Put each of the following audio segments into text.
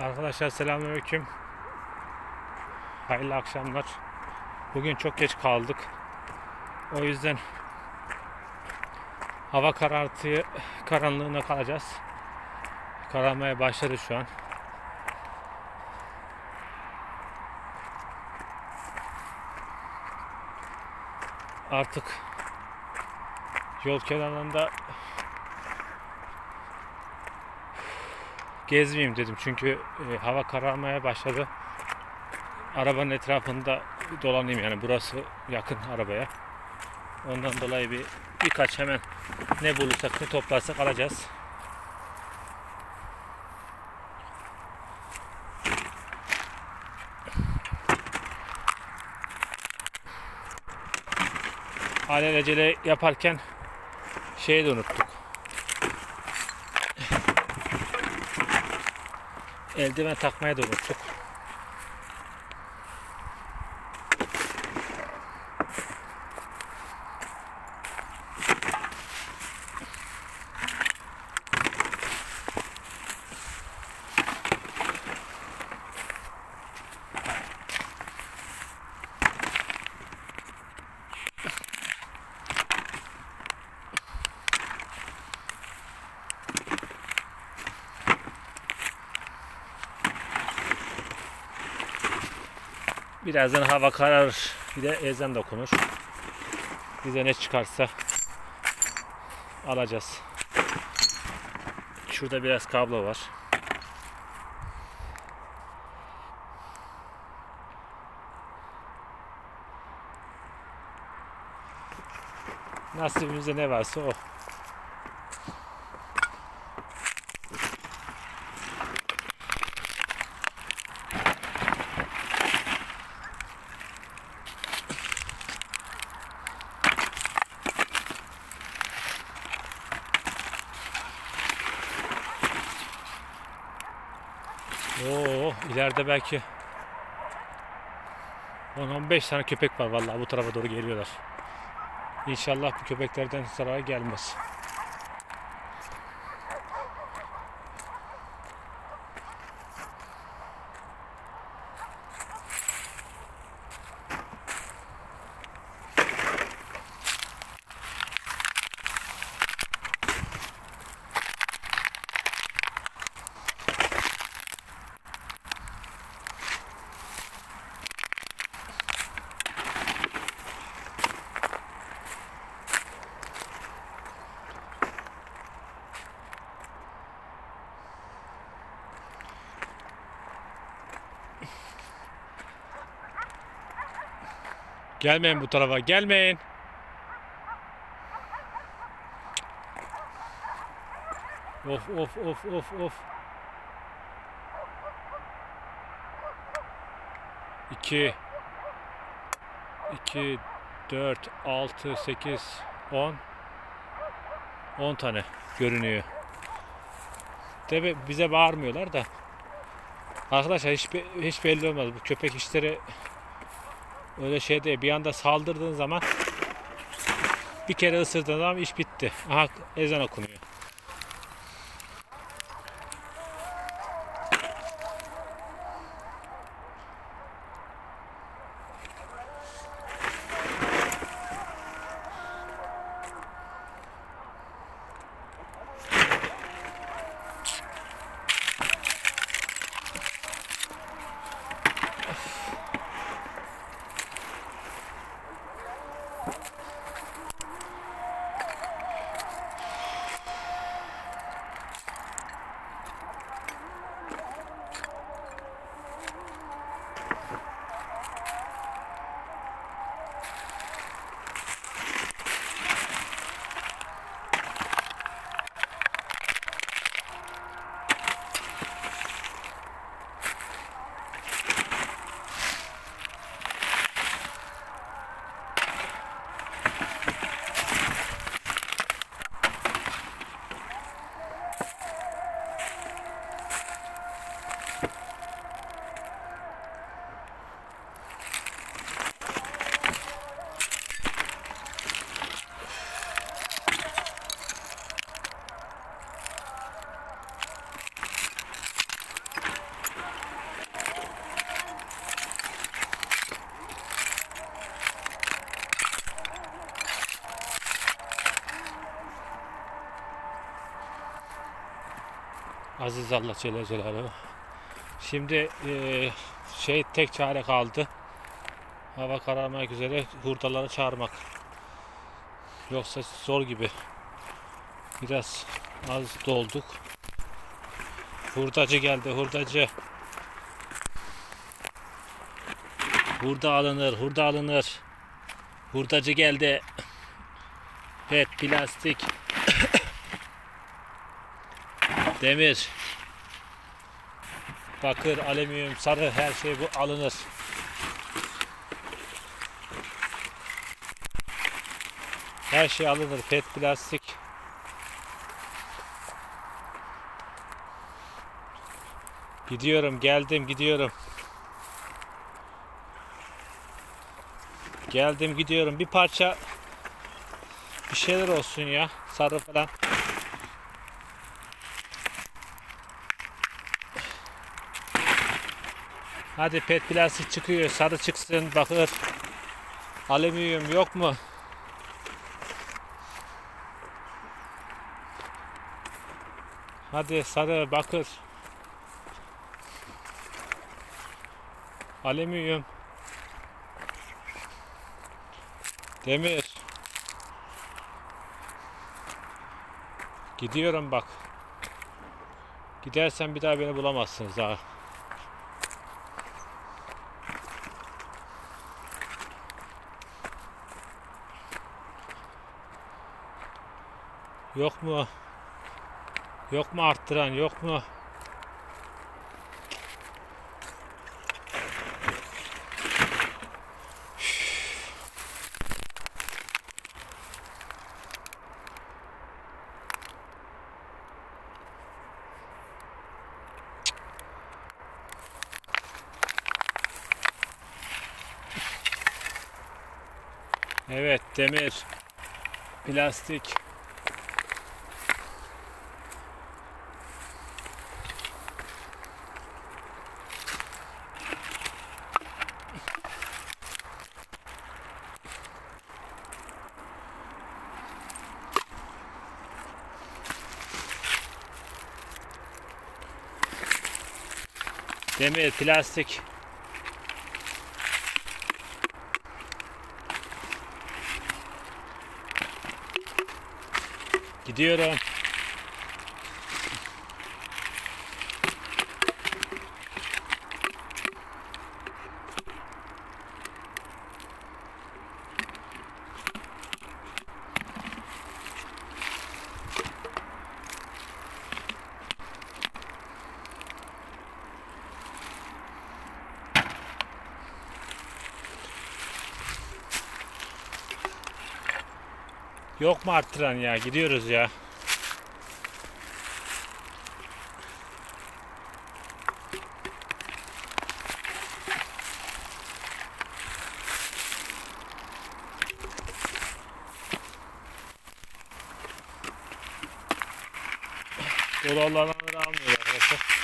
Arkadaşlar selamünaleyküm. Hayırlı akşamlar. Bugün çok geç kaldık. O yüzden hava karartı karanlığına kalacağız. Kararmaya başladı şu an. Artık yol kenarında gezmeyeyim dedim çünkü e, hava kararmaya başladı. Arabanın etrafında dolanayım yani burası yakın arabaya. Ondan dolayı bir birkaç hemen ne bulursak ne toplarsak alacağız. Alelacele yaparken şeyi de unuttuk. Eldiven takmaya da unuttuk. Birazdan hava kararır. Bir de ezan da okunur. Bize ne çıkarsa alacağız. Şurada biraz kablo var. Nasibimizde ne varsa o. İleride belki 10-15 tane köpek var vallahi bu tarafa doğru geliyorlar. İnşallah bu köpeklerden zarar gelmez. Gelmeyin bu tarafa gelmeyin. Of of of of of. 2 2 4 6 8 10 10 tane görünüyor. Tabi bize bağırmıyorlar da. Arkadaşlar hiç, hiç belli olmaz. Bu köpek işleri öyle şey değil. Bir anda saldırdığın zaman bir kere ısırdığın zaman iş bitti. Aha ezan okunuyor. Aziz Allah Celle Celaluhu. Şimdi eee, şey tek çare kaldı. Hava kararmak üzere hurdaları çağırmak. Yoksa zor gibi. Biraz az dolduk. Hurdacı geldi, hurdacı. Hurda alınır, hurda alınır. Hurdacı geldi. Pet, plastik. Demir. Bakır, alüminyum, sarı her şey bu alınır. Her şey alınır. Pet, plastik. Gidiyorum, geldim, gidiyorum. Geldim, gidiyorum. Bir parça bir şeyler olsun ya. Sarı falan. Hadi pet plastik çıkıyor. Sarı çıksın. Bakır. Alüminyum yok mu? Hadi sarı bakır. Alüminyum. Demir. Gidiyorum bak. Gidersen bir daha beni bulamazsınız ha. Yok mu? Yok mu arttıran? Yok mu? Evet, demir, plastik. Demir, plastik. Gidiyorum. Yok mu arttıran ya? Gidiyoruz ya. Dolu olanları almıyor arkadaşlar.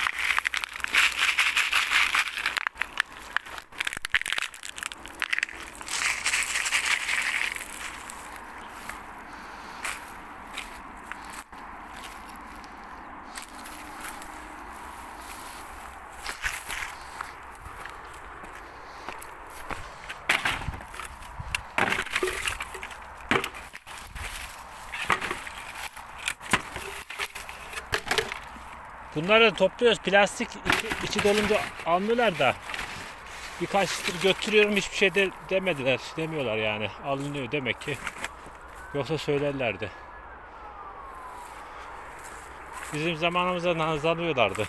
Bunları topluyoruz. Plastik içi, içi dolunca almıyorlar da. Birkaç tır götürüyorum hiçbir şey de demediler. Demiyorlar yani. Alınıyor demek ki. Yoksa söylerlerdi. Bizim zamanımızda nazlanıyorlardı.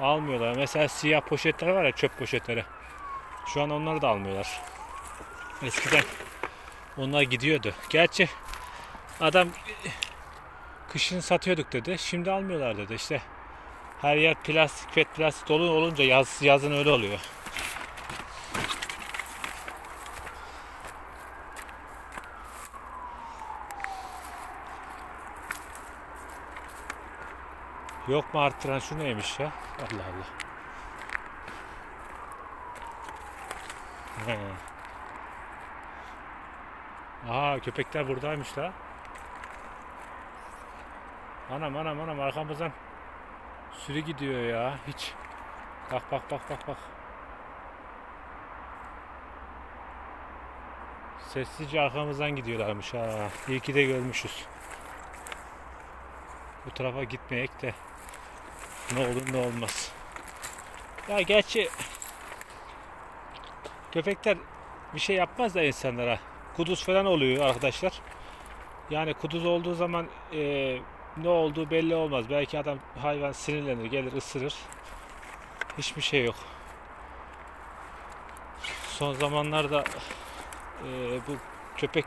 Almıyorlar. Mesela siyah poşetler var ya çöp poşetleri. Şu an onları da almıyorlar. Eskiden onlar gidiyordu. Gerçi adam kışın satıyorduk dedi. Şimdi almıyorlar dedi. İşte her yer plastik, pet plastik dolu olunca yaz yazın öyle oluyor. Yok mu arttıran şu neymiş ya? Allah Allah. Aha köpekler buradaymış la. Anam anam anam arkamızdan Sürü gidiyor ya hiç. Bak bak bak bak bak. Sessizce arkamızdan gidiyorlarmış ha. İyi ki de görmüşüz. Bu tarafa gitmeyek de ne olur ne olmaz. Ya gerçi köpekler bir şey yapmaz da insanlara. Kuduz falan oluyor arkadaşlar. Yani kuduz olduğu zaman eee, ne olduğu belli olmaz. Belki adam hayvan sinirlenir, gelir ısırır. Hiçbir şey yok. Son zamanlarda eee, bu köpek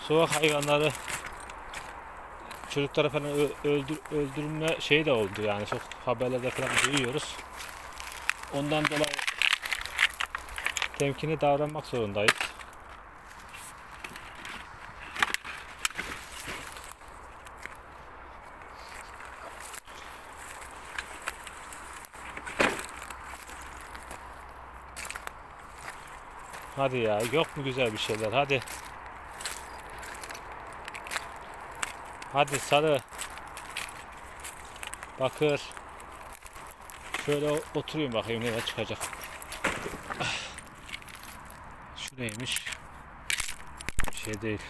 sokak hayvanları çocuklara falan öldür, öldürme şeyi de oldu yani çok haberlerde falan duyuyoruz. Ondan dolayı temkinli davranmak zorundayız. Hadi ya yok mu güzel bir şeyler hadi. Hadi sarı. Bakır. Şöyle oturayım bakayım neler çıkacak. Ah. Şu neymiş? Bir şey değil.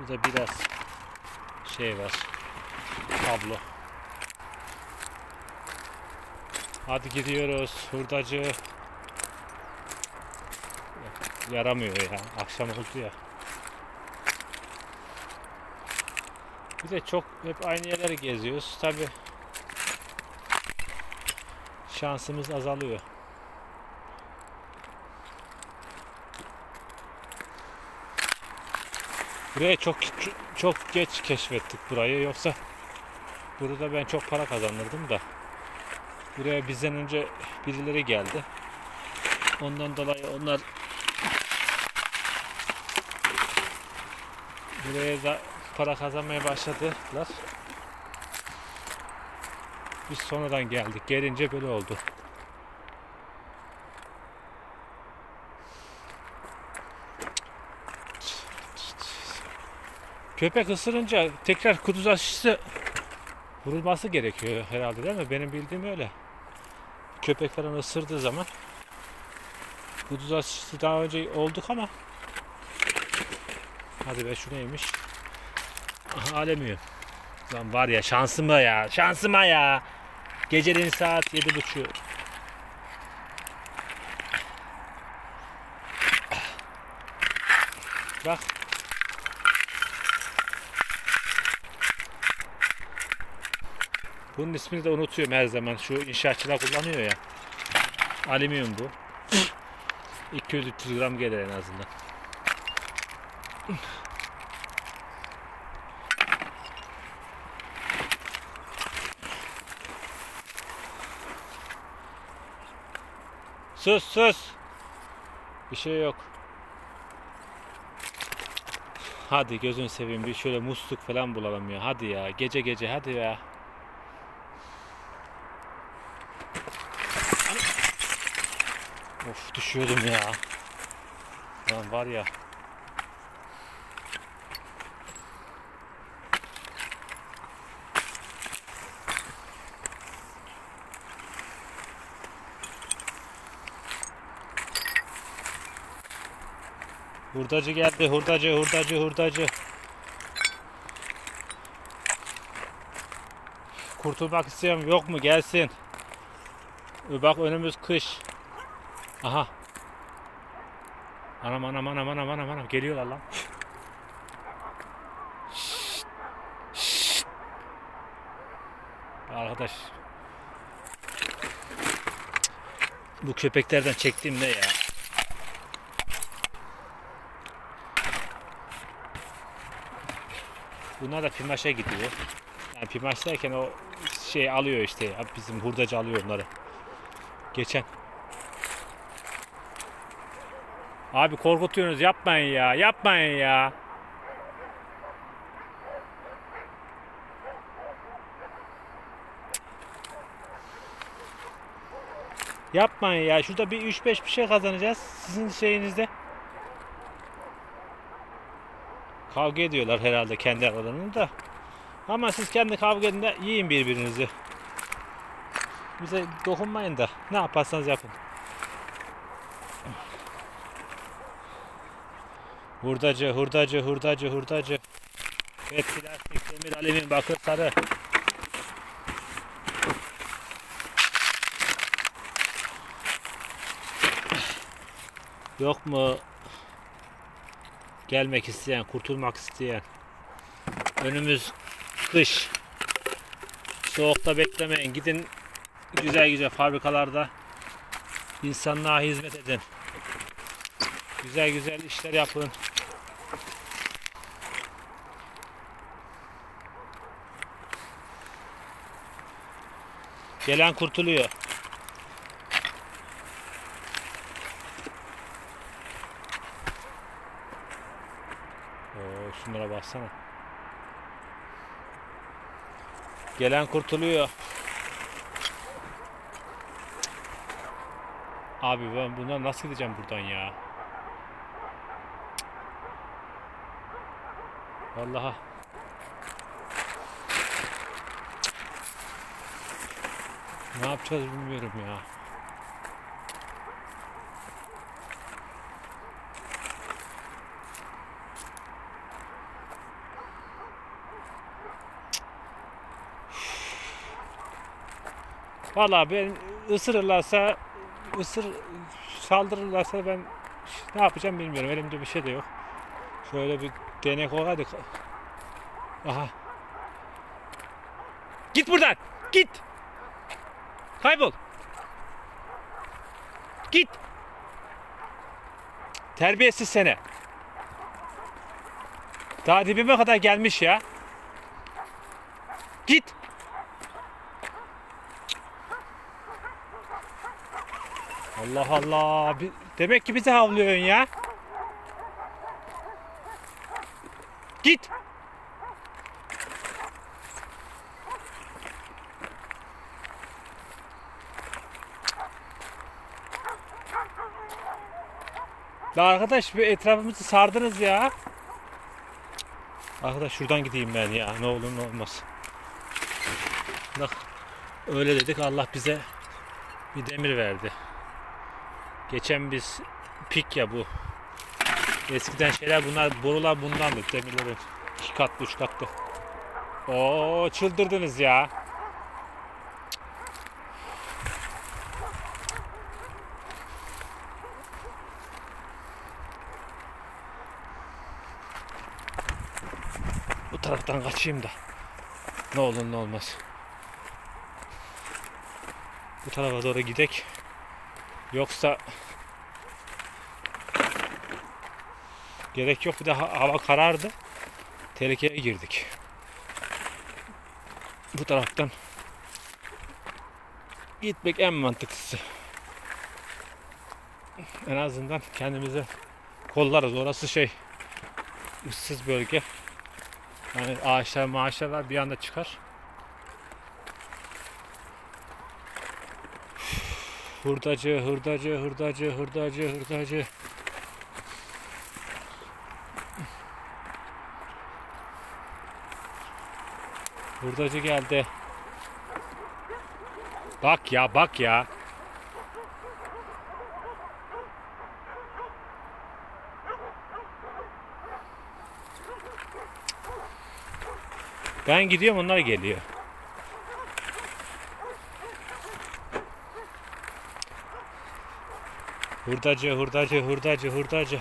Şurada biraz şey var. Tablo. Hadi gidiyoruz. Hurdacı. Yaramıyor ya. Akşam oldu ya. Bir de çok hep aynı yerleri geziyoruz. Tabi şansımız azalıyor. Buraya çok çok geç keşfettik burayı. Yoksa burada ben çok para kazanırdım da. Buraya bizden önce birileri geldi. Ondan dolayı onlar buraya da para kazanmaya başladılar. Biz sonradan geldik. Gelince böyle oldu. Köpek ısırınca tekrar kuduz aşısı vurulması gerekiyor herhalde değil mi? Benim bildiğim öyle. Köpek falan ısırdığı zaman kuduz aşısı daha önce olduk ama hadi be şu neymiş? Aha alemiyor. Lan var ya şansıma ya şansıma ya. Gecenin saat yedi buçuğu. Bak Bunun ismini de unutuyorum her zaman. Şu inşaatçılar kullanıyor ya. Alüminyum bu. 200-300 gram gelir en azından. Sus sus. Bir şey yok. Hadi gözün seveyim bir şöyle musluk falan bulalım ya. Hadi ya gece gece hadi ya. Of düşüyordum ya. Lan var ya. Hurdacı geldi, hurdacı, hurdacı, hurdacı. Kurtulmak istiyorum, yok mu? Gelsin. Bak önümüz kış. Aha. Anam anam anam anam anam anam geliyorlar lan. Arkadaş. Bu köpeklerden çektiğim ne ya? Bunlar da pimaşa gidiyor. Yani pimaş derken o şey alıyor işte. Bizim hurdacı alıyor onları. Geçen Abi korkutuyorsunuz yapmayın ya yapmayın ya. Yapmayın ya. Şurada bir 3-5 bir şey kazanacağız. Sizin şeyinizde. Kavga ediyorlar herhalde kendi aralarında. Ama siz kendi kavga edin de yiyin birbirinizi. Bize dokunmayın da. Ne yaparsanız yapın. Hurdacı, hurdacı, hurdacı, hurdacı. Et, plastik, demir, alüminyum, bakır, sarı. Yok mu gelmek isteyen, kurtulmak isteyen? Önümüz kış. Soğukta beklemeyin. Gidin güzel güzel fabrikalarda insanlığa hizmet edin. Güzel güzel işler yapın. Gelen kurtuluyor. Oo, şunlara baksana. Gelen kurtuluyor. Abi ben bundan nasıl gideceğim buradan ya? Vallahi. Ne yapacağız bilmiyorum ya. Vallahi ben ısırırlarsa ısır saldırırlarsa ben ne yapacağım bilmiyorum. Elimde bir şey de yok. Şöyle bir denek ol hadi. Aha. Git buradan. Git. Kaybol. Git. Terbiyesiz sene. Daha dibime kadar gelmiş ya. Git. Allah Allah. Demek ki bizi havlıyorsun ya. Git. La arkadaş bir etrafımızı sardınız ya. Arkadaş şuradan gideyim ben ya. Ne olur ne olmaz. Bak öyle dedik Allah bize bir demir verdi. Geçen biz pik ya bu. Eskiden şeyler bunlar borular bundandı demirlerin. iki katlı üç katlı. Oo çıldırdınız ya. Bu taraftan kaçayım da. Ne olur ne olmaz. Bu tarafa doğru gidek. Yoksa gerek yok bir de ha- hava karardı. Tehlikeye girdik. Bu taraftan gitmek en mantıklısı. En azından kendimize kollarız. Orası şey ıssız bölge. Yani ağaçlar maaşlar var bir anda çıkar. Hurdacı, hurdacı, hurdacı, hurdacı, hurdacı. Hurdacı geldi. Bak ya, bak ya. Ben gidiyorum onlar geliyor. Hurdacı, hurdacı, hurdacı, hurdacı.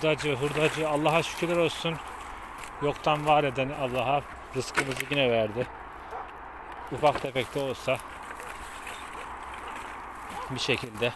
Hurdacı, hurdacı. Allah'a şükürler olsun. Yoktan var eden Allah'a rızkımızı yine verdi. Ufak tefek de olsa bir şekilde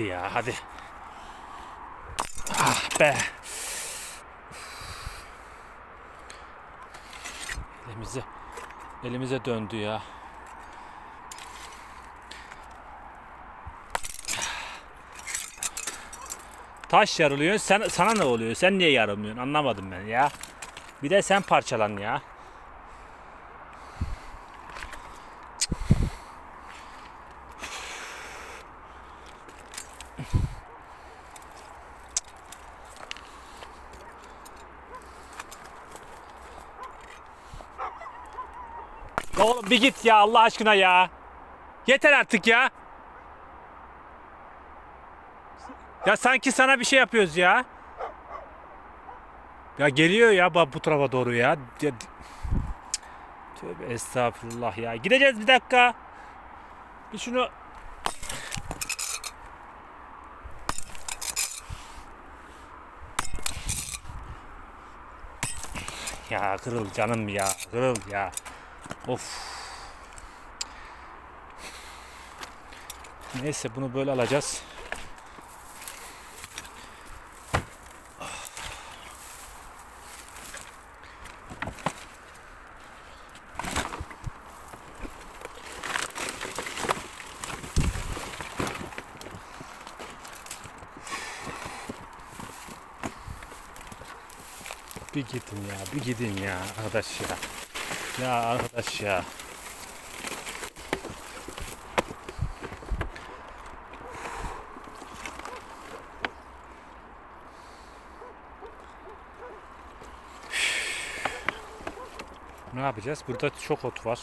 Hadi ya hadi. Ah be. Elimize elimize döndü ya. Taş yarılıyor. Sen sana ne oluyor? Sen niye yarılmıyorsun? Anlamadım ben ya. Bir de sen parçalan ya. Bir git ya Allah aşkına ya. Yeter artık ya. Ya sanki sana bir şey yapıyoruz ya. Ya geliyor ya bu tarafa doğru ya. ya Tövbe estağfurullah ya. Gideceğiz bir dakika. Bir şunu Ya kırıl canım ya. Kırıl ya. Of. Neyse bunu böyle alacağız. Bir gidin ya, bir gidin ya arkadaş ya. Ya arkadaş ya. Ne yapacağız? Burada çok ot var.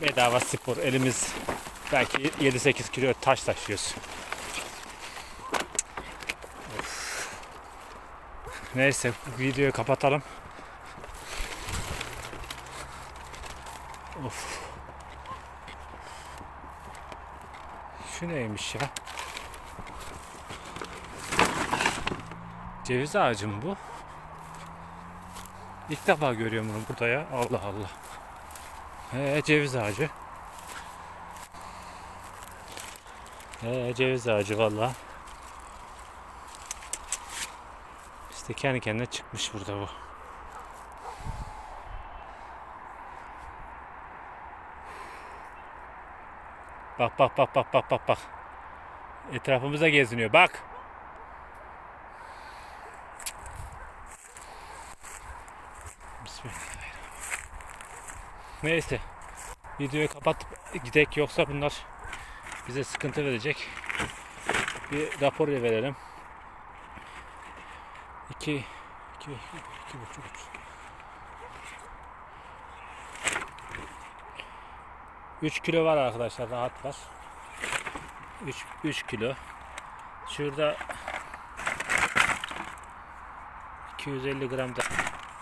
Bedava spor elimiz belki 7-8 kilo taş taşıyoruz. Of. Neyse videoyu kapatalım. Of. Şu neymiş ya? Ceviz ağacı mı bu? İlk defa görüyorum bunu burada ya. Allah Allah. He ceviz ağacı. He ceviz ağacı valla. İşte kendi kendine çıkmış burada bu. Bak bak bak bak bak bak bak. Etrafımıza geziniyor. Bak. Neyse. Videoyu kapatıp gidek yoksa bunlar bize sıkıntı verecek. Bir rapor verelim. 2 2 2 buçuk Üç kilo var arkadaşlar rahat var. 3 3 kilo. Şurada 250 gram da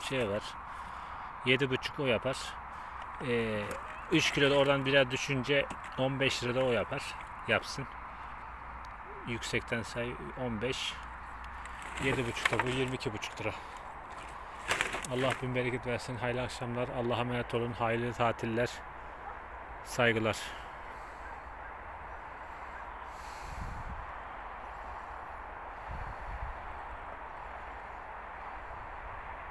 şey var. 7,5 o yapar. Ee, 3 kilo da oradan biraz düşünce 15 lira da o yapar. Yapsın. Yüksekten say 15. 7,5 da bu 22,5 lira. Allah bin bereket versin. Hayırlı akşamlar. Allah'a emanet olun. Hayırlı tatiller. Saygılar.